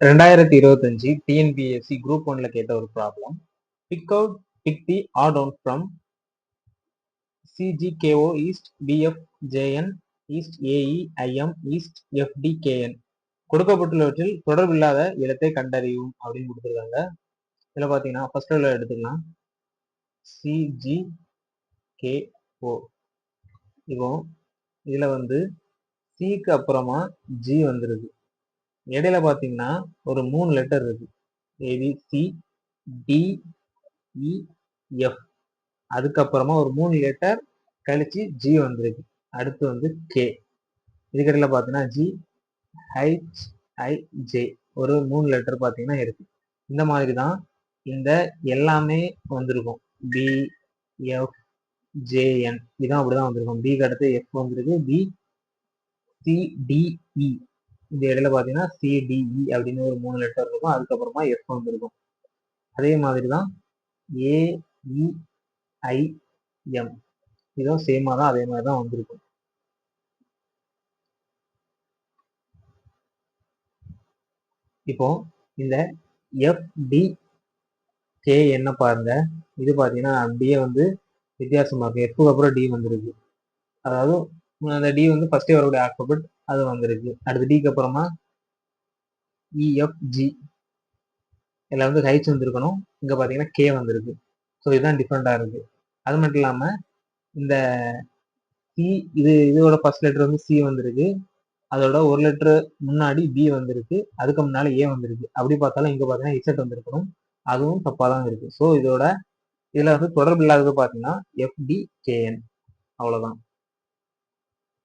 ரெண்டாயிரத்தி இருபத்தஞ்சு TNPSC group ஒன்ல கேட்ட ஒரு problem pick out pick the odd out from CGKO east BF JN east AE IM east FTKN கொடுக்கப்பட்டுள்ளவற்றில் தொடர்பில்லாத இடத்தை கண்டறியும் அப்படின்னு கொடுத்துருக்காங்க. இதில் பார்த்தீங்கன்னா ஃபர்ஸ்ட் உள்ள எடுத்துக்கலாம். சிஜி கேஓ இப்போ இதில் வந்து சிக்கு அப்புறமா ஜி வந்துருது இடையில பார்த்தீங்கன்னா ஒரு மூணு லெட்டர் இருக்கு. ஏபிசி டி இ எஃப் அதுக்கப்புறமா ஒரு மூணு லெட்டர் கழிச்சு ஜி வந்திருக்கு. அடுத்து வந்து கே இதுக்கடையில் பார்த்தீங்கன்னா ஜி ஹைச் ஐ ஜே ஒரு மூணு லெட்டர் பார்த்தீங்கன்னா இருக்கு. இந்த மாதிரி தான் இந்த எல்லாமே வந்திருக்கும். பி எஃப் ஜேஎன் இதான் அப்படிதான் வந்திருக்கும். பிக்கு அடுத்து எஃப் வந்திருக்கு. பி சிடிஇ இந்த இடையில பார்த்தீங்கன்னா சிடிஇ e அப்படின்னு ஒரு மூணு லெட்டர் இருக்கும். அதுக்கப்புறமா எஃப் வந்துருக்கும். அதே மாதிரி தான் ஏஇஐஎம் e, இதுவும் சேமாக தான் அதே மாதிரி தான் வந்திருக்கும். இப்போ இந்த எஃப்டி கே என்ன பாருங்க. இது பார்த்தீங்கன்னா அப்படியே வந்து வித்தியாசமாக இருக்கும் எஃப்க்கு அப்புறம் டி வந்திருக்கு. அதாவது அந்த டி வந்து ஃபர்ஸ்டே வரக்கூடிய ஆல்பபெட் அது வந்திருக்கு. அடுத்து டிக்கு அப்புறமா e, இஎஃப்ஜி இதில் வந்து ஹைச் வந்திருக்கணும். இங்கே பார்த்தீங்கன்னா கே வந்திருக்கு. ஸோ இதுதான் டிஃப்ரெண்ட்டாக இருக்குது அது மட்டும் இல்லாமல் இந்த சி இது இதோட ஃபர்ஸ்ட் லெட்டர் வந்து சி வந்திருக்கு. அதோட ஒரு லெட்டர் முன்னாடி பி வந்திருக்கு. அதுக்கு முன்னால் ஏ வந்திருக்கு. அப்படி பார்த்தாலும் இங்கே பார்த்தீங்கன்னா இசட் வந்திருக்கணும். அதுவும் தப்பாக தான் இருக்குது ஸோ இதோட இதில் வந்து தொடர்பு இல்லாதது பார்த்தீங்கன்னா எஃப்டி கேஎன் அவ்வளோதான்